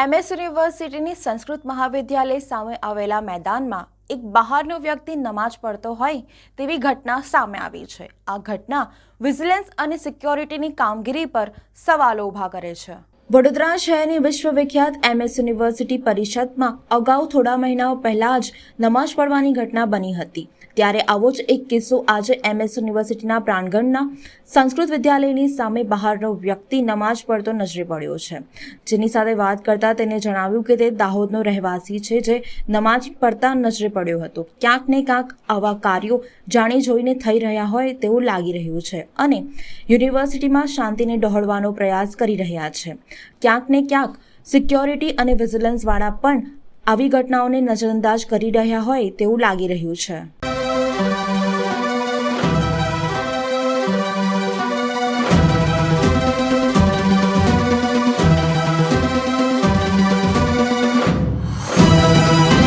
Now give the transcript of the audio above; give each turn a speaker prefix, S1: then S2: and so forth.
S1: MS યુનિવર્સિટીની સંસ્કૃત મહાવિદ્યાલય સામે આવેલા મેદાનમાં એક બહારનો વ્યક્તિ નમાજ પડતો હોય તેવી ઘટના સામે આવી છે. આ ઘટના વિજિલન્સ અને સિક્યોરિટીની કામગીરી પર સવાલો ઊભા કરે છે. વડોદરા શહેરની વિશ્વવિખ્યાત એમએસ યુનિવર્સિટી પરિષદમાં અગાઉ થોડા મહિનાઓ પહેલા જ નમાજ પડવાની ઘટના બની હતી. ત્યારે આવો જ એક કિસ્સો આજે એમએસ યુનિવર્સિટીના પ્રાંગણના સંસ્કૃત વિદ્યાલયની સામે બહારનો વ્યક્તિ નમાજ પડતો નજરે પડ્યો છે. જેની સાથે વાત કરતા તેને જણાવ્યું કે તે દાહોદનો રહેવાસી છે જે નમાજ પડતા નજરે પડ્યો હતો. ક્યાંક ને ક્યાંક આવા કાર્યો જાણી જોઈને થઈ રહ્યા હોય તેવું લાગી રહ્યું છે અને યુનિવર્સિટીમાં શાંતિને ડહોળવાનો પ્રયાસ કરી રહ્યા છે. ક્યાંક ને ક્યાંક સિક્યોરિટી અને વિજિલન્સવાળા પણ આવી ઘટનાઓને નજરઅંદાજ કરી રહ્યા હોય તેવું લાગી રહ્યું છે.